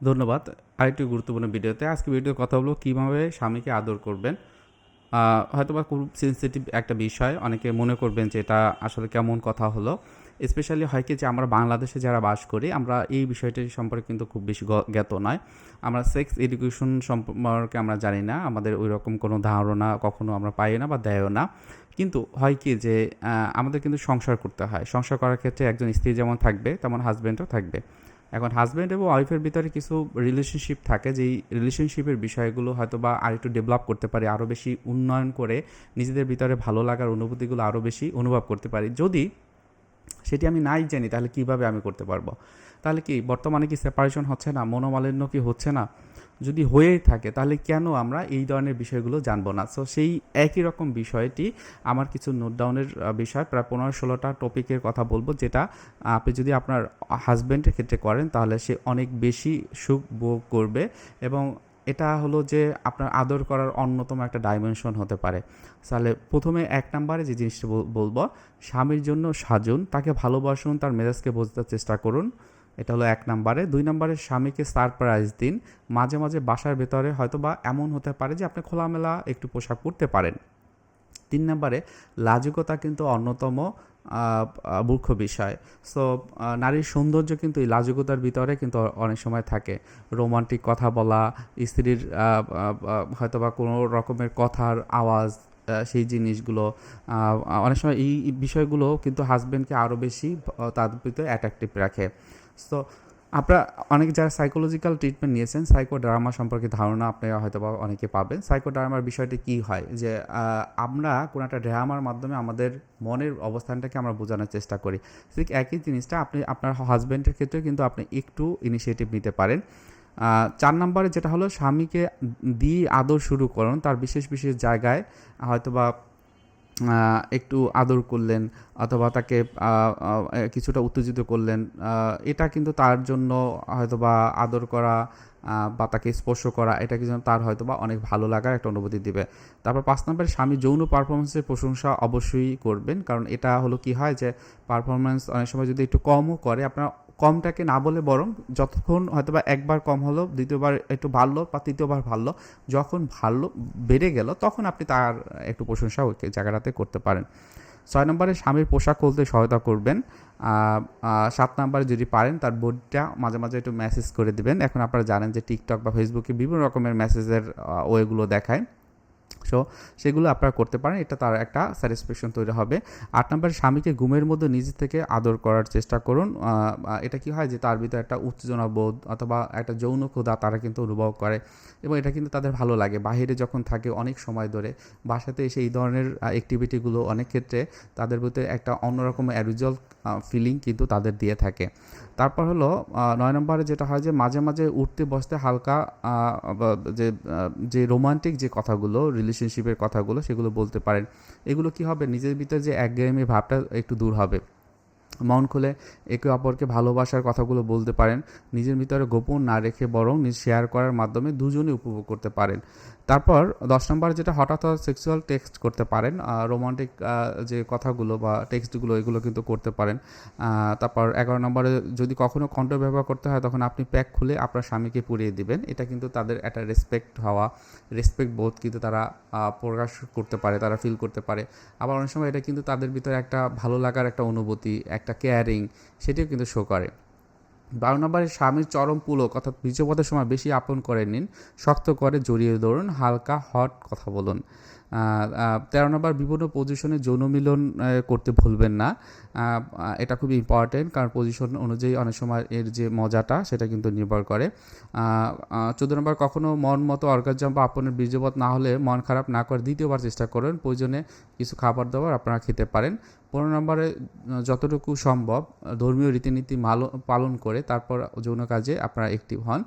ধন্যবাদ। আরেকটি গুরুত্বপূর্ণ ভিডিওতে আজকে ভিডিওতে কথা বলব কীভাবে স্বামীকে আদর করবেন। আহ, হয়তোবা খুব সেন্সিটিভ একটা বিষয় অনেকে মনে করবেন যে এটা আসলে কেমন কথা হলো। স্পেশালি হয় কি যে আমরা বাংলাদেশে যারা বাস করি আমরা এই বিষয়টি সম্পর্কে কিন্তু খুব বেশি জ্ঞাত নয়। আমরা সেক্স এডুকেশন সম্পর্কে আমরা জানি না আমাদের ওই রকম কোনো ধারণা কখনো আমরা পাই না বা দেয়ও না। কিন্তু হয় কি যে আমাদের কিন্তু সংসার করতে হয়। সংসার করার ক্ষেত্রে একজন স্ত্রী যেমন থাকবে তেমন হাজব্যান্ডও থাকবে। এখন হাজব্যান্ড এবং ওয়াইফের ভিতরে কিছু রিলেশনশিপ থাকে, যেই রিলেশনশিপের বিষয়গুলো হয়তো বা আর একটু ডেভেলপ করতে পারি আরও বেশি উন্নয়ন করে নিজেদের ভিতরে ভালো লাগার অনুভূতিগুলো আরও বেশি অনুভব করতে পারি। যদি সেটি আমি নাই জানি, তাহলে কীভাবে আমি করতে পারব? তাহলে কি বর্তমানে কি সেপারেশন হচ্ছে না? মনোমালিন্য কি হচ্ছে না? যদি হয়েই থাকে, তাহলে কেন আমরা এই ধরনের বিষয়গুলো জানব না? সো সেই একই রকম বিষয়টি আমার কিছু নোট ডাউনের বিষয়, প্রায় পনেরো ষোলোটা টপিকের কথা বলব, যেটা আপনি যদি আপনার হাজব্যান্ডের ক্ষেত্রে করেন, তাহলে সে অনেক বেশি সুখ ভোগ করবে এবং এটা হলো যে আপনার আদর করার অন্যতম একটা ডাইমেনশন হতে পারে। তাহলে প্রথমে এক নম্বরে যে জিনিসটা বলব, স্বামীর জন্য সাজুন, তাকে ভালোবাসুন, তার মেজাজকে বোঝার চেষ্টা করুন। এটা হলো এক নম্বরে। দুই নম্বরে স্বামীকে সারপ্রাইজ দিন। মাঝে মাঝে বাসার ভেতরে হয়তো বা এমন হতে পারে যে আপনি খোলামেলা একটু পোশাক পরতে পারেন। তিন নম্বরে লাজুকতা কিন্তু অন্যতম মুখ্য বিষয়। সো নারীর সৌন্দর্য কিন্তু এই লাজুকতার ভিতরে কিন্তু অনেক সময় থাকে। রোমান্টিক কথা বলা স্ত্রীর আহ, হয়তোবা কোনো রকমের কথার আওয়াজ সেই জিনিসগুলো অনেক সময় এই বিষয়গুলো কিন্তু হাজব্যান্ডকে আরও বেশি তার ভিতরে অ্যাট্রাকটিভ রাখে। সো আপনারা অনেক যারা সাইকোলজিক্যাল ট্রিটমেন্ট নিয়েছেন সাইকো ড্রামা সম্পর্কে ধারণা আপনারা হয়তো বা অনেকে পাবেন। সাইকো ড্রামার বিষয়টি কী হয়? যে আমরা কোনো একটা ড্রামার মাধ্যমে আমাদের মনের অবস্থানটাকে আমরা বোঝানোর চেষ্টা করি। ঠিক একই জিনিসটা আপনি আপনার হাজব্যান্ডের ক্ষেত্রে কিন্তু আপনি একটু ইনিশিয়েটিভ নিতে পারেন। চার নম্বরে যেটা হলো স্বামীকে দিয়ে আদর শুরু করুন। তার বিশেষ বিশেষ জায়গায় হয়তোবা আহ, একটু আদর করলেন অথবা তাকে কিছুটা উত্তেজিত করলেন এটা কিন্তু তার জন্য হয়তোবা আদর করা বা তাকে স্পর্শ করা, এটা কিন্তু তার হয়তোবা অনেক ভালো লাগার একটা অনুভূতি দিবে। তারপর পাঁচ নম্বরে, স্বামী যৌন পারফরমেন্সের প্রশংসা অবশ্যই করবেন, কারণ এটা হলো কি হয় যে পারফরমেন্স অনেক সময় যদি একটু কমও করে, আপনার কমটাকে না বলে বরং যতক্ষণ হয়তোবা একবার কম হলো, দ্বিতীয়বার একটু ভালো বা তৃতীয়বার ভালো যখন ভালো বেড়ে গেল, তখন আপনি তার একটু প্রশংসা ওই জায়গাটাতে করতে পারেন। ছয় নম্বরে স্বামীর পোশাক খুলতে সহায়তা করবেন। সাত নম্বরে যদি পারেন, তার বোর্ডটা মাঝে মাঝে একটু মেসেজ করে দিবেন। এখন আপনারা জানেন যে টিকটক বা ফেসবুকে বিভিন্ন রকমের মেসেজের ওয়েগুলো দেখায়। সো সেগুলো আপনারা করতে পারেন। এটা তার একটা স্যাটিসফ্যাকশন তৈরি হবে। আট নম্বরে, স্বামীকে ঘুমের মধ্যে নিজে থেকে আদর করার চেষ্টা করুন। এটা কি হয় যে তার ভিতরে একটা উত্তেজনা বোধ অথবা একটা যৌন ক্ষুধা তারা কিন্তু অনুভব করে এবং এটা কিন্তু তাদের ভালো লাগে। বাইরে যখন থাকে অনেক সময় ধরে, বাসাতে এসে এই ধরনের অ্যাক্টিভিটিগুলো অনেক ক্ষেত্রে তাদের ভিতরে একটা অন্যরকম অ্যারুজল ফিলিং কিন্তু তাদের দিয়ে থাকে। তারপর হলো নয় নম্বরে যেটা হয় যে মাঝে মাঝে উঠতে বসতে হালকা যে যে রোমান্টিক যে কথাগুলো রিলেশনশিপের কথাগুলো সেগুলো বলতে পারেন। এগুলো কি হবে? নিজের ভিতরে যে একঘেয়েমি ভাবটা একটু দূর হবে। মন খুলে একে অপরকে ভালোবাসার কথাগুলো বলতে পারেন, নিজের ভিতরে গোপন না রেখে বরং নিজ শেয়ার করার মাধ্যমে দুজনে উপভোগ করতে পারেন। তারপর দশ নম্বর যেটা হঠাৎ সেক্সুয়াল টেক্সট করতে পারেন রোমান্টিক যে কথাগুলো বা টেক্সটগুলো এগুলো কিন্তু করতে পারেন। তারপর এগারো নম্বরে যদি কখনো কণ্ঠ ব্যবহার করতে হয় তখন আপনি প্যাক খুলে আপনার স্বামীকে পুড়িয়ে দিবেন। এটা কিন্তু তাদের একটা রেসপেক্ট হওয়া রেসপেক্ট বোধ কিন্তু তারা প্রকাশ করতে পারে, তারা ফিল করতে পারে। আবার অনেক সময় এটা কিন্তু তাদের ভিতরে একটা ভালো লাগার একটা অনুভূতি একটা কেয়ারিং সেটিও কিন্তু শো করে। বারো নম্বরে স্বামীর চরম পুলক অর্থাৎ বীর্যপথের সময় বেশি আপন করে নিন, শক্ত করে জড়িয়ে ধরুন, হালকা হট কথা বলুন। তেরো নম্বর, বিভিন্ন পজিশনে যৌন মিলন করতে ভুলবেন না। এটা খুবই ইম্পর্টেন্ট কারণ পজিশন অনুযায়ী অনেক সময় এর যে মজাটা সেটা কিন্তু নির্ভর করে। চোদ্দ নম্বর কখনও মন মতো অর্গাজম বা আপনার বীর্যপথ না হলে মন খারাপ না করে দ্বিতীয়বার চেষ্টা করুন। প্রয়োজনে কিছু খাবার দাবার আপনারা খেতে পারেন। পনেরো নম্বরে যতটুকু সম্ভব ধর্মীয় রীতিনীতি মাল, পালন করে তারপর যৌন কাজে আপনারা অ্যাক্টিভ হন।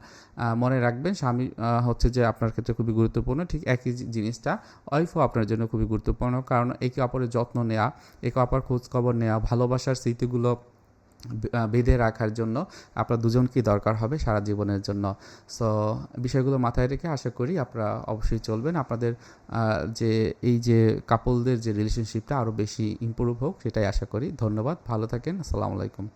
মনে রাখবেন, স্বামী হচ্ছে যে আপনার ক্ষেত্রে খুবই গুরুত্বপূর্ণ, ঠিক একই জিনিসটা। ওয়াইফও আপনার জন্য খুবই গুরুত্বপূর্ণ, কারণ একে অপরের যত্ন নেওয়া একে অপর খোঁজখবর নেওয়া ভালোবাসার স্মৃতিগুলো বেঁধে রাখার জন্য আপনার দুজনকেই দরকার হবে সারা জীবনের জন্য? সো বিষয়গুলো মাথায় রেখে আশা করি আপনারা অবশ্যই চলবেন। আপনাদের যে, এই যে কাপলদের যে রিলেশনশিপটা আরও বেশি ইম্প্রুভ হোক, সেটাই আশা করি। ধন্যবাদ, ভালো থাকেন, আসসালামু আলাইকুম।